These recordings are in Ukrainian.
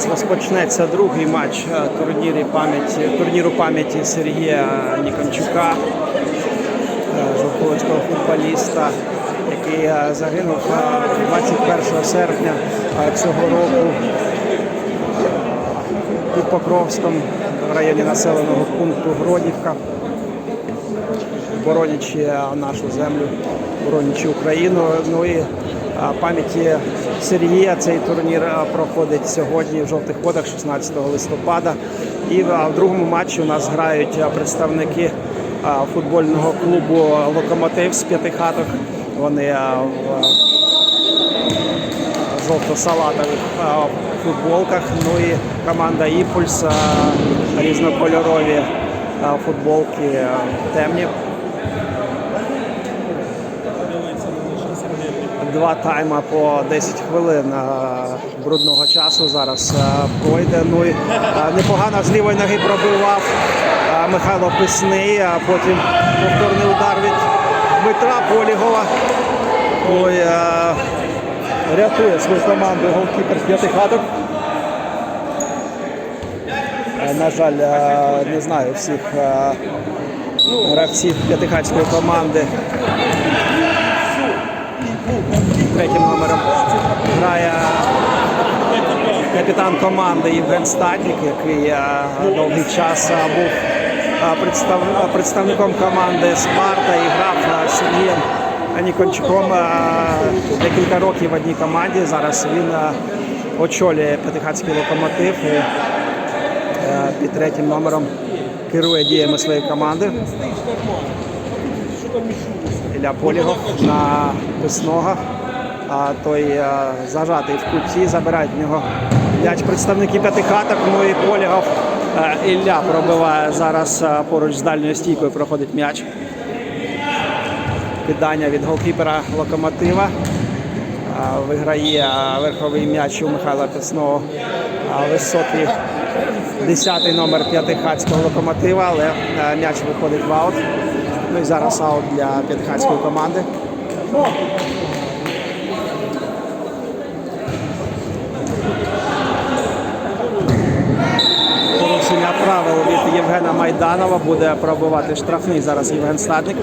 Зараз розпочнеться другий матч е, турнірі пам'яті, турніру пам'яті Сергія Нікончука, е, жовтоводського футболіста, який е, загинув е, 21 серпня е, цього року під Покровськом в районі населеного пункту Гродівка, боронячи е, нашу землю, боронячи Україну. Ну і е, пам'яті Сергія цей турнір проходить сьогодні в жовтих водах 16 листопада. І в другому матчі у нас грають представники футбольного клубу Локомотив з п'ятихаток. Вони в жовто-салатових футболках. Ну і команда Імпульс різнокольорові футболки темні. Два тайма по 10 хвилин брудного часу зараз пройде. Ну і непогано з лівої ноги пробивав Михайло Писний, а потім повторний удар від Дмитра Полігова. А, рятує свою команду голкіпер з п'ятихаток. Е, На жаль, е, не знаю всіх е, гравців п'ятихатської команди. Третім номером грає капітан команди Євген Статнік, який е, довгий час е, був е, представником команди Спарта і грав Сергієм Нікончуком декілька років в одній команді. Зараз він очолює П'ятихатський локомотив і під третім номером керує діями своєї команди. Ілля Полігов на писного. А той е, зажатий в куті, забирають в нього м'яч представники п'ятихаток. Ну і Полігов е, Ілля пробиває зараз е, поруч з дальньою стійкою проходить м'яч. Кидання від голкіпера локомотива. А, Виграє а, верховий м'яч у Михайла Пісного високий 10-й номер п'ятихатського локомотива, але а, м'яч виходить в аут. Ну і зараз аут для п'ятихатської команди. Порушення правил від Євгена Майданова буде пробувати штрафний зараз Євген Стадник.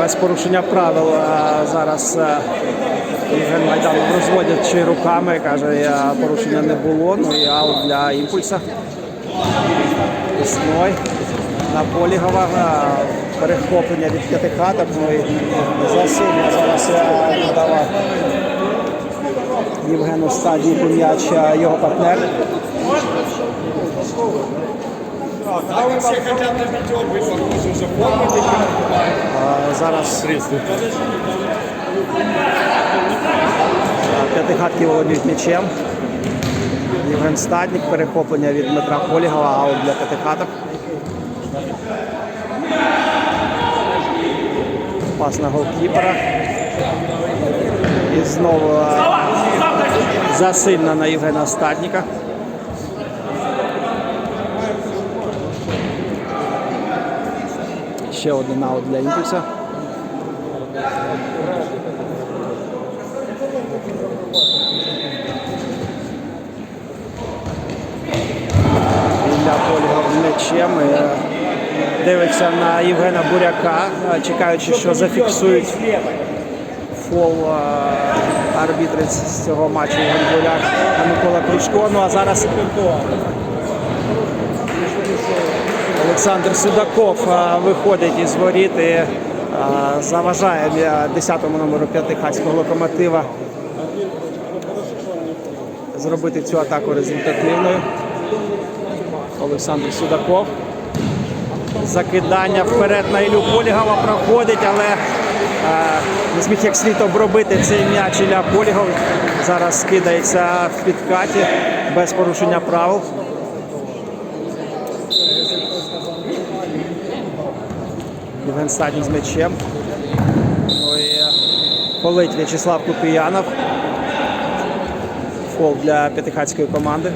без порушення правил зараз Євген Майданов розводячи руками, каже, порушення не було. Ну і аут для імпульса. Весной на Полігова. а, Перехоплення від п'ятихаток. Ну і засилля зараз а, надавав Євгену стадії м'яч його партнер. А Зараз п'ятихатки володіють м'ячем. Євген Стадник, перехоплення від Дмитра Полігова, аут для п'ятихаток. Пас на голкіпера. І знову а, засильно на Євгена Стадніка. Ще один аут для імпульса. Ілля Полігов м'ячем. Е, Дивиться на Євгена Буряка, е, чекаючи, що зафіксують фол е, арбітрець з цього матчу Євген Буряк та Микола Кручко. Ну а зараз Олександр Судаков виходить із воріт і заважає 10-му номеру п'ятихатського локомотива зробити цю атаку результативною. Олександр Судаков. Закидання вперед на Ілю Полігова проходить, але а, не зміг як слід обробити цей м'яч Ілля Полігов. Зараз скидається в підкаті без порушення правил. Євген Стаднік з м'ячем. Ну і полить В'ячеслав Купіянов. Фол для п'ятихатської команди.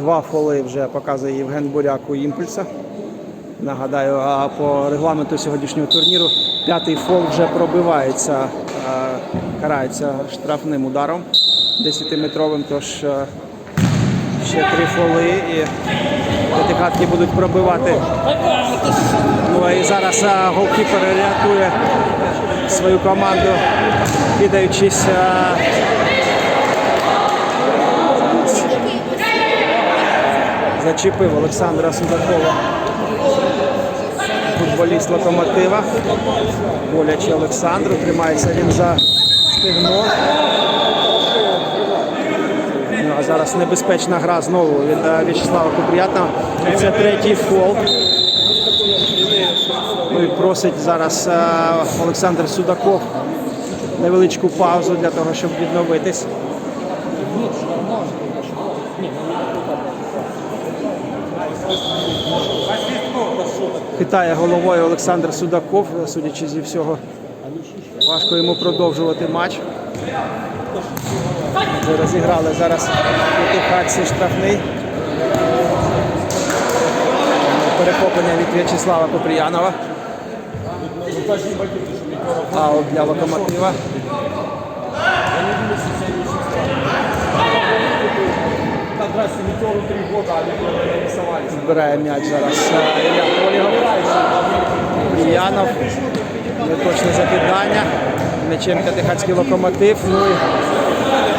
Два фоли вже показує Євген Буряк у імпульса. Нагадаю, а по регламенту сьогоднішнього турніру п'ятий фол вже пробивається, е, карається штрафним ударом 10-метровим. Тож е, ще три фоли і п'ятихатки будуть пробивати. Ну і зараз е, голкіпер рятує свою команду, кидаючись. Зачепив Олександра Судакова. Футболіст локомотива. Боляче Олександру. Тримається він за стегно. Ну, а зараз небезпечна гра знову від е, В'ячеслава Купріятного. Це третій фол. Ну і просить зараз е, Олександр Судаков невеличку паузу для того, щоб відновитись. Хитає головою Олександр Судаков, судячи зі всього. Важко йому продовжувати матч. Вже розіграли зараз П'ятихатці штрафний. Перехоплення від В'ячеслава Купріянова. Аут для локомотива. Збирає м'яч зараз Ілля Полігов. Купріянов. Неточне закидання. М'ячем П'ятихатський локомотив. Ну і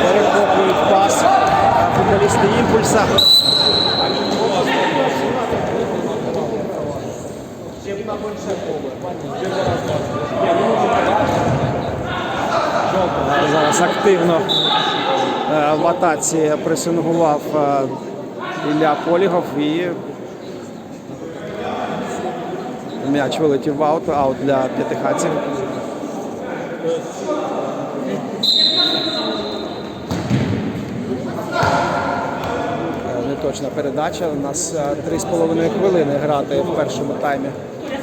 перехоплюють пас. Футболісти імпульса. Зараз активно в атаці пресингував е, Ілля Полігов і м'яч вилетів в аут, аут для п'ятихатців. Е, Неточна передача. У нас е, 3,5 хвилини грати в першому таймі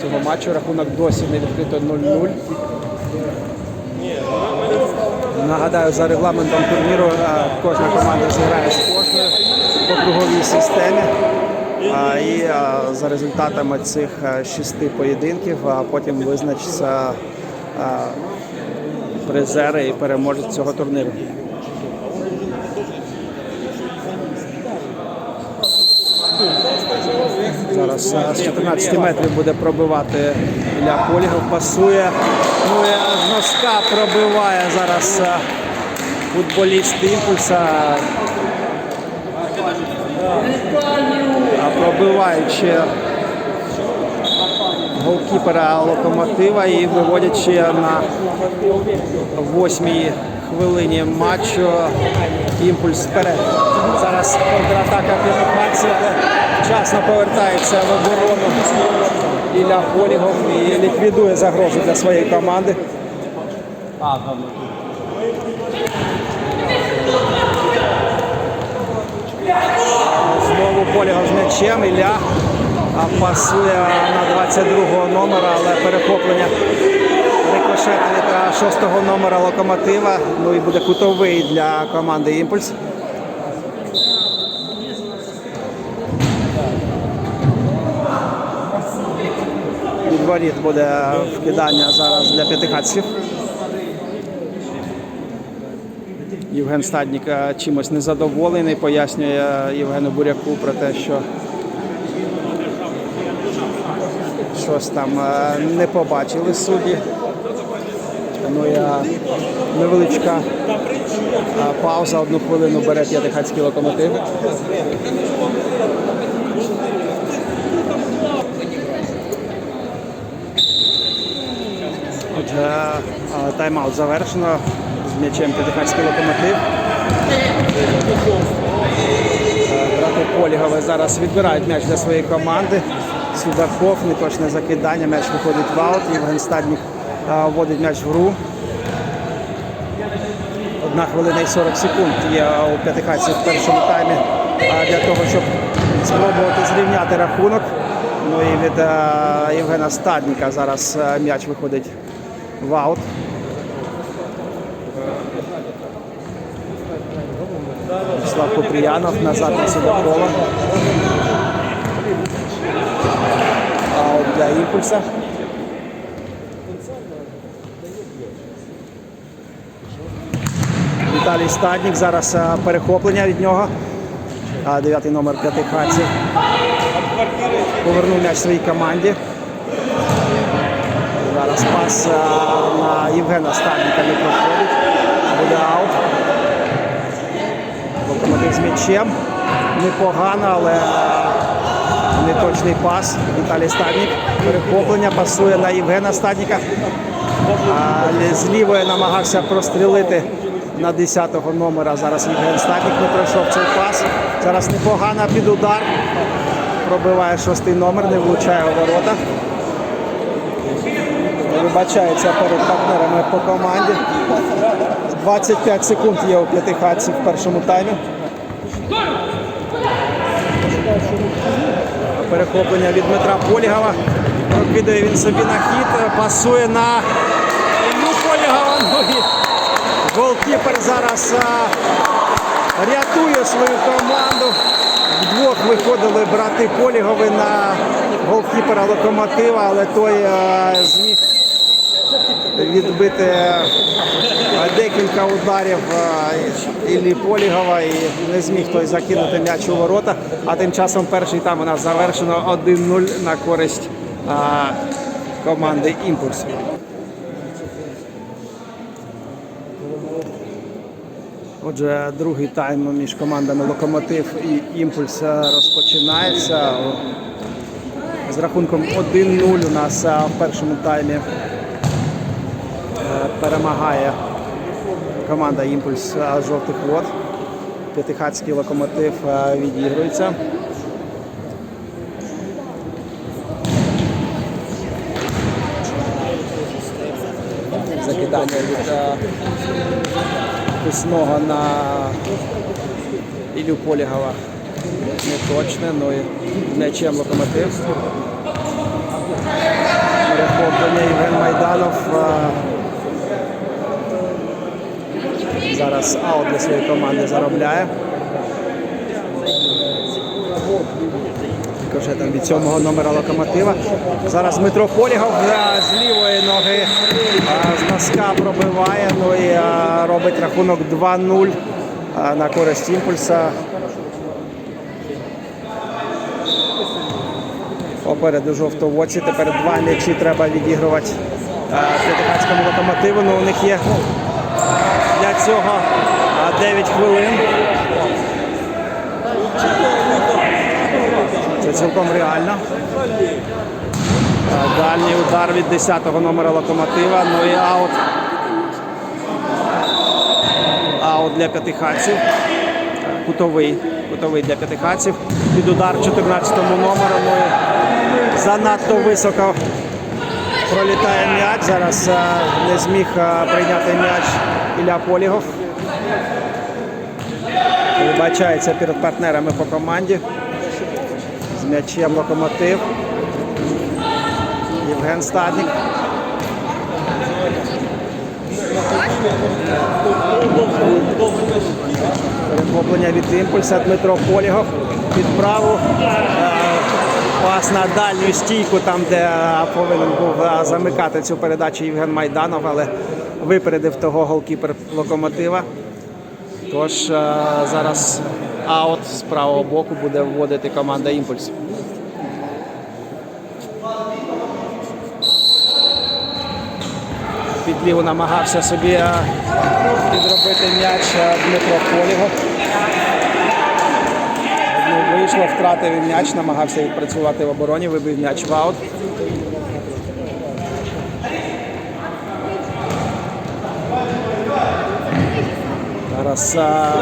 цього матчу. Рахунок досі не відкрито 0-0. Нагадаю, за регламентом турніру е, кожна команда зіграє з кожною по круговій системі. А, І е, за результатами цих е, шести поєдинків потім визначиться е, призери і переможець цього турніру. Зараз е, з 14 метрів буде пробивати Ілля Полігов, пасує. Ну з носка пробиває зараз е, футболіст імпульса. А пробиваючи голкіпера локомотива і виводячи на восьмій хвилині матчу імпульс вперед. Зараз контратака П'ятихатці, але вчасно повертається в оборону Ілля Полігов і ліквідує загрозу для своєї команди. Знову Полігов з м'ячем. Ілля пасує на 22-го номера, але перехоплення рикошет від 6-го номера локомотива. Ну і буде кутовий для команди Імпульс. Воріт буде вкидання зараз для п'ятихатців. Євген Стаднік е, чимось незадоволений, пояснює Євгену Буряку про те, що щось там е, не побачили судді. Ну е, невеличка е, пауза, одну хвилину бере п'ятихатський локомотив. Отже, е, тайм-аут завершено. З м'ячем П'ятихатський локомотив. Е, Брати Полігове зараз відбирають м'яч для своєї команди. Судаков, неточне закидання, м'яч виходить в аут. Євген Стаднік е, вводить м'яч в гру. Одна хвилина і 40 секунд є у п'ятихатці в першому таймі е, для того, щоб спробувати зрівняти рахунок. Ну і від е, Євгена Стадніка зараз е, м'яч виходить в аут. Владислав назад на Судакова. Аут для імпульса. Віталій Стаднік. Зараз е, перехоплення від нього. Дев'ятий номер П'ятихатці. Повернув м'яч своїй команді. Зараз пас е, на Євгена Стадніка не проходить. Буде аут. Локомотив з м'ячем. Непогано, але неточний пас. Віталій Стаднік. Перехоплення пасує на Євгена Стадніка. З лівої намагався прострілити на 10-го номера. Зараз Євген Стаднік не пройшов цей пас. Зараз непогано під удар. Пробиває шостий номер, не влучає у ворота. Вибачається перед партнерами по команді. 25 секунд є у п'ятихатці в першому таймі. Перехоплення від Дмитра Полігова. Прокидає він собі на хід, пасує на Іллю Полігова. Ну і голкіпер зараз а, рятує свою команду. Вдвох виходили брати Полігови на голкіпера локомотива, але той а, зміг відбити декілька ударів Іллі Полігова і не зміг той закинути м'яч у ворота. А тим часом перший там у нас завершено 1-0 на користь команди Імпульс. Отже, другий тайм між командами Локомотив і Імпульс е, розпочинається. З рахунком 1-0 у нас е, в першому таймі е, перемагає команда Імпульс е, жовтих вод. П'ятихатський локомотив е, відігрується. Закидання від е, на Ілю Полігова не точне, ну і м'ячем локомотив. Перехоплення Євген Майданов. а, Зараз аут для своєї команди заробляє. Вже там від сьомого номера локомотива. Зараз Дмитро Полігов з лівої ноги з носка пробиває. Ну і робить рахунок 2-0 на користь імпульса. Попереду жовтовоці. Тепер два м'ячі треба відігрувати П'ятихатському локомотиву. Ну, у них є цього 9 хвилин. Це цілком реально. Дальній удар від 10-го номера локомотива. Ну і аут. Аут для п'ятихатців. Кутовий. Кутовий для п'ятихатців. Під удар 14-му номеру. Ну і занадто високо пролітає м'яч. Зараз не зміг прийняти м'яч Ілля Полігов. Вибачається перед партнерами по команді. З м'ячем локомотив. Євген Стадник. Перехоплення від імпульса Дмитро Полігов під праву. Е, Пас на дальню стійку, там, де повинен був е, замикати цю передачу Євген Майданов, але випередив того голкіпер локомотива. Тож е, зараз аут з правого боку буде вводити команда Імпульс. Під ліву намагався собі е, підробити м'яч е, Дмитро Полігов. Одну вийшло, втратив м'яч, намагався відпрацювати в обороні, вибив м'яч в аут. Зараз а,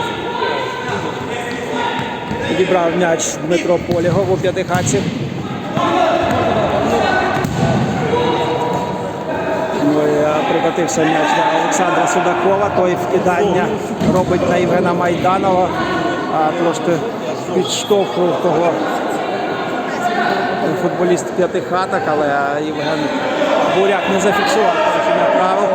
м'яч Дмитро Полігов у п'ятихатці. Ну, і, прикотився м'яч на Олександра Судакова. Той вкидання робить на Євгена Майданова. А, трошки підштовхував того футболіст п'ятихаток, але Євген Буряк не зафіксував правил.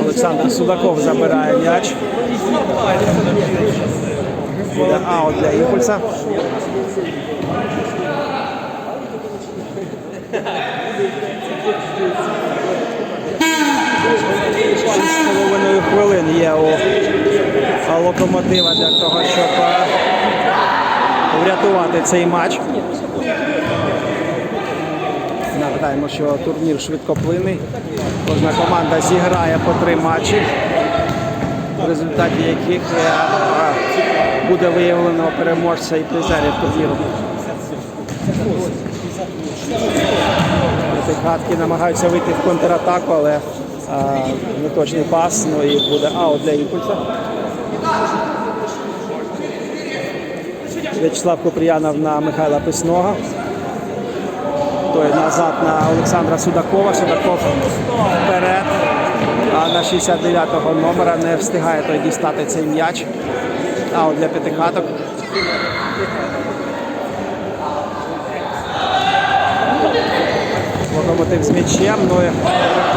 Олександр Судаков забирає м'яч. Аут для імпульса. Шість з половиною хвилин є у локомотива для того, щоб е, врятувати цей матч. Нагадаємо, що турнір швидкоплинний. Кожна команда зіграє по три матчі, в результаті яких е, буде виявлено переможця і призерів турніру. Хатки намагаються вийти в контратаку, але е, неточний пас, ну і буде аут для імпульса. В'ячеслав Купріянов на Михайла Писного. Той назад на Олександра Судакова. Судаков вперед. А на 69-го номера не встигає той дістати цей м'яч. Аут для п'ятихаток. Локомотив з м'ячем, ну і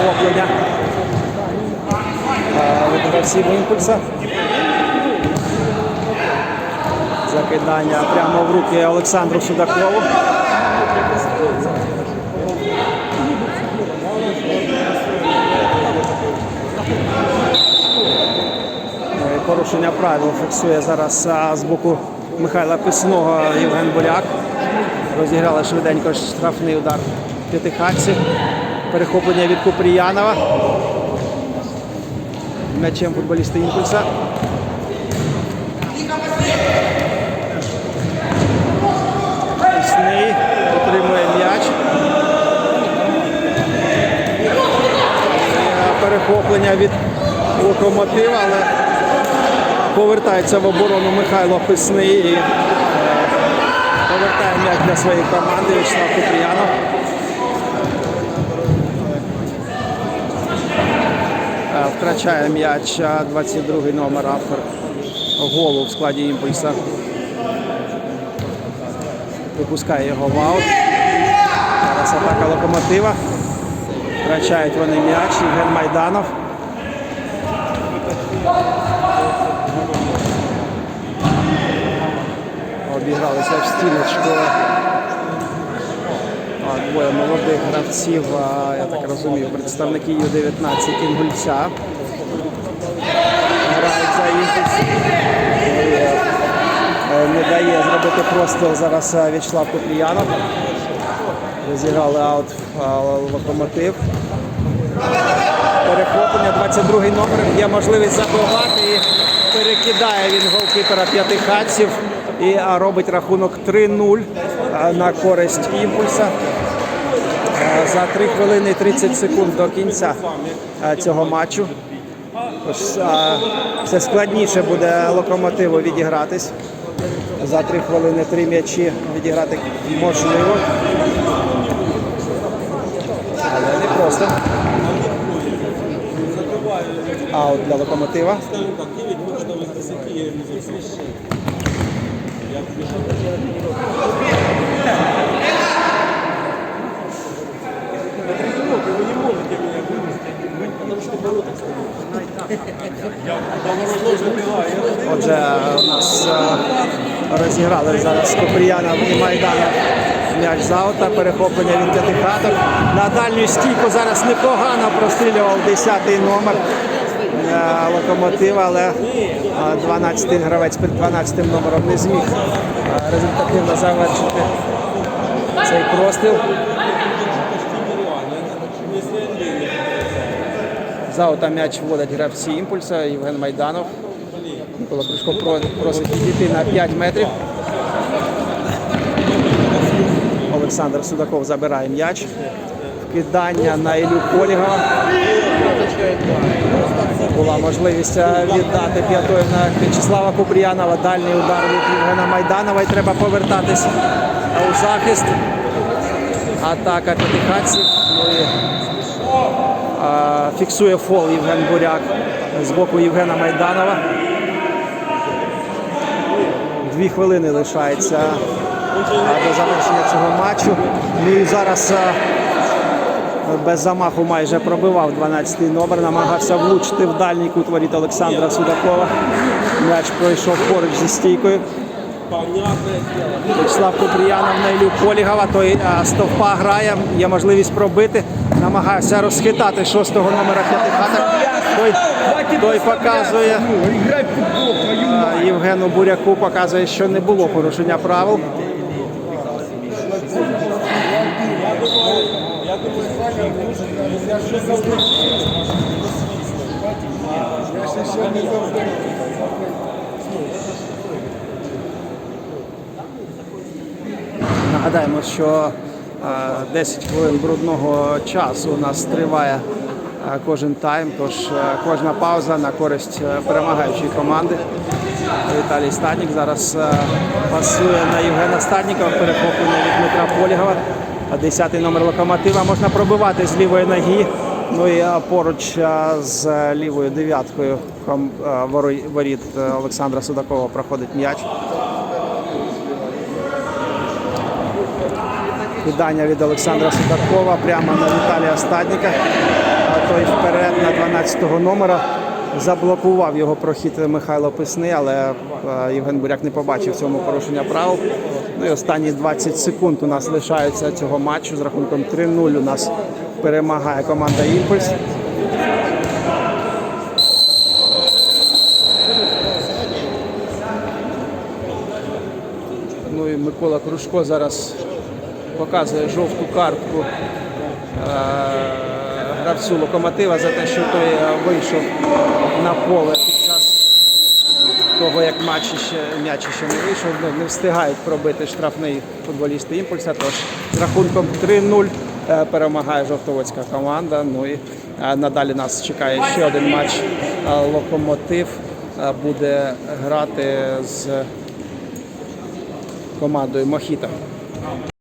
охоплення е, від імпульса. Закидання прямо в руки Олександру Судакову. Ну і Порушення правил фіксує зараз з боку Михайла Писного Євген Буряк. Розіграли швиденько штрафний удар п'ятихатців. Перехоплення від Купріянова. М'ячем футболісти імпульса. Пісний отримує м'яч. Перехоплення від локомотива, але повертається в оборону Михайло Писний і е, повертає м'яч для своєї команди Вячеслав Купріянов. Е, Втрачає м'яч е, 22 номер автор голу в складі імпульса. Випускає його в аут. Зараз атака локомотива. Втрачають вони м'яч. Євген Майданов. Обігралися в стіночку. А, Двоє молодих гравців, а, я так розумію, представники Ю-19 Інгульця. Грають за імпульс. Е, Не дає зробити простріл зараз е, В'ячеслав Купріянов. Розіграли аут е, локомотив. Перехоплення 22-й номер. Є можливість забивати і перекидає він голкіпера п'ятихатців і робить рахунок 3-0 на користь імпульса. За 3 хвилини 30 секунд до кінця цього матчу. Тож, Все складніше буде локомотиву відігратись. За 3 хвилини 3 м'ячі відіграти можливо. Але не просто. Аут для локомотива. Отже, у нас е, розіграли зараз Купріянов і Майданов м'яч з аута, перехоплення від п'ятихаток. На дальню стійку зараз непогано прострілював 10-й номер е, локомотива, але е, 12-й гравець під 12 номером не зміг е, результативно завершити цей простріл. З аута м'яч вводить гравці імпульса Євген Майданов. Микола Кришко просить підійти на 5 метрів. Олександр Судаков забирає м'яч. Вкидання на Ілю Полігова. Була можливість е, віддати п'ятою на В'ячеслава Купріянова. Дальній удар від Євгена Майданова і треба повертатись у захист. Атака п'ятихатців. Ну і а, Фіксує фол Євген Буряк з боку Євгена Майданова. Дві хвилини лишається а, до завершення цього матчу. Ну і зараз без замаху майже пробивав 12-й номер, намагався влучити в дальній кут воріт Олександра Судакова. М'яч пройшов поруч зі стійкою. Вячеслав Купріянов на Ілю Полігова, той стовпа грає, є можливість пробити. Намагався розхитати шостого номера п'ятихата. Той, той показує Євгену Буряку, показує, що не було порушення правил. Нагадаємо, що е, 10 хвилин брудного часу у нас триває е, кожен тайм, тож е, кожна пауза на користь е, перемагаючої команди. Віталій Стаднік зараз е, пасує на Євгена Стаднікова, перехоплення від Дмитра Полігова. А 10-й номер локомотива можна пробивати з лівої ноги. Ну і е, поруч е, з лівою дев'яткою е, воріт Олександра Судакова проходить м'яч. Кидання від Олександра Судакова прямо на Віталія Стадніка. Той вперед на 12-го номера. Заблокував його прохід Михайло Писний, але Євген Буряк не побачив цьому порушення правил. Ну і останні 20 секунд у нас лишаються цього матчу з рахунком 3-0. У нас перемагає команда Імпульс. Ну і Микола Кружко зараз показує жовту картку е, гравцю локомотива за те, що той е, вийшов на поле того, як матч ще, м'яч ще не вийшов. Ну, не встигають пробити штрафний футболісти імпульса. Тож з рахунком 3-0 е, перемагає жовтоводська команда. Ну і е, надалі нас чекає ще один матч. Е, Локомотив буде грати з командою Мохіта.